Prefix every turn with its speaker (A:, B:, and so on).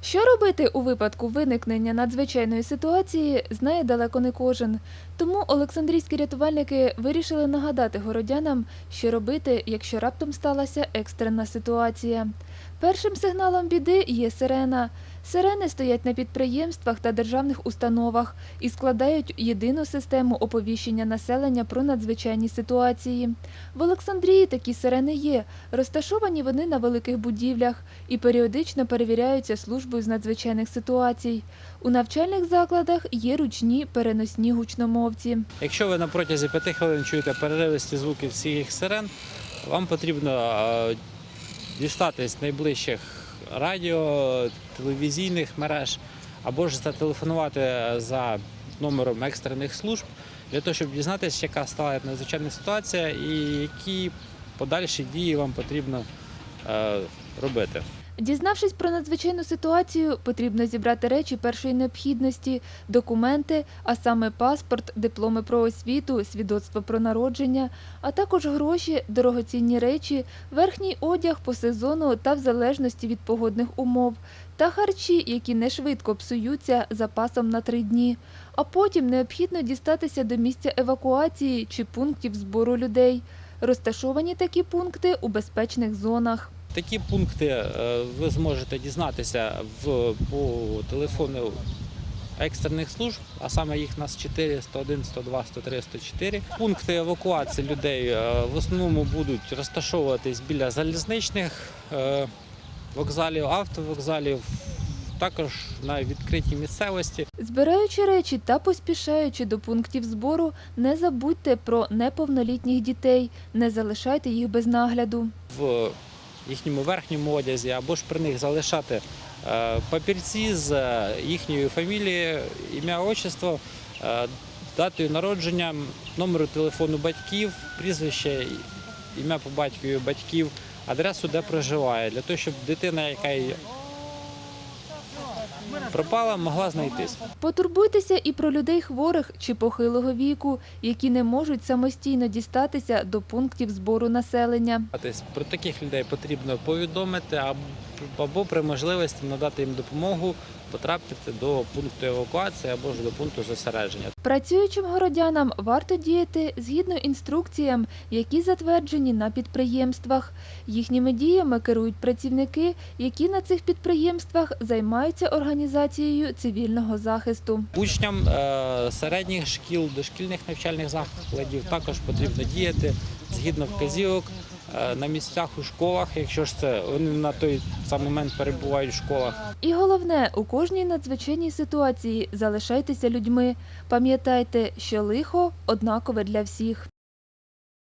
A: Що робити у випадку виникнення надзвичайної ситуації, знає далеко не кожен. Тому Олександрійські рятувальники вирішили нагадати городянам, що робити, якщо раптом сталася екстрена ситуація. Першим сигналом біди є сирена. Сирени стоять на підприємствах та державних установах і складають єдину систему оповіщення населення про надзвичайні ситуації. В Олександрії такі сирени є. Розташовані вони на великих будівлях і періодично перевіряються службою з надзвичайних ситуацій. У навчальних закладах є ручні переносні гучномовці.
B: Якщо ви на протязі 5 хвилин чуєте переривисті звуки всіх сирен, вам потрібно дістатись найближчих радіо, телевізійних мереж або ж зателефонувати за номером екстрених служб для того, щоб дізнатися, яка стала надзвичайна ситуація і які подальші дії вам потрібно е, робити.
A: Дізнавшись про надзвичайну ситуацію, потрібно зібрати речі першої необхідності, документи, а саме паспорт, дипломи про освіту, свідоцтво про народження, а також гроші, дорогоцінні речі, верхній одяг по сезону та в залежності від погодних умов, та харчі, які не швидко псуються запасом на три дні. А потім необхідно дістатися до місця евакуації чи пунктів збору людей. Розташовані такі пункти у безпечних зонах.
B: Такі пункти е, ви зможете дізнатися в, по телефону екстрених служб, а саме їх нас 4, 101, 102, 103, 104. Пункти евакуації людей е, в основному будуть розташовуватись біля залізничних е, вокзалів, автовокзалів, також на відкритій місцевості.
A: Збираючи речі та поспішаючи до пунктів збору, не забудьте про неповнолітніх дітей, не залишайте їх без нагляду.
B: в їхньому верхньому одязі, або ж при них залишати е, папірці з е, їхньою фамілією, ім'я, отчество, е, датою народження, номеру телефону батьків, прізвище, ім'я по батькові батьків, адресу, де проживає, для того, щоб дитина, яка пропала, могла знайтись.
A: Потурбуйтеся і про людей хворих чи похилого віку, які не можуть самостійно дістатися до пунктів збору населення.
B: Про таких людей потрібно повідомити або, або при можливості надати їм допомогу потрапити до пункту евакуації або ж до пункту зосередження.
A: Працюючим городянам варто діяти згідно інструкціям, які затверджені на підприємствах. Їхніми діями керують працівники, які на цих підприємствах займаються організацією цивільного захисту.
B: Учням е, середніх шкіл, дошкільних навчальних закладів також потрібно діяти згідно вказівок е, на місцях у школах, якщо ж це вони на той самий момент перебувають в школах.
A: І головне, у кожній надзвичайній ситуації залишайтеся людьми. Пам'ятайте, що лихо однакове для всіх.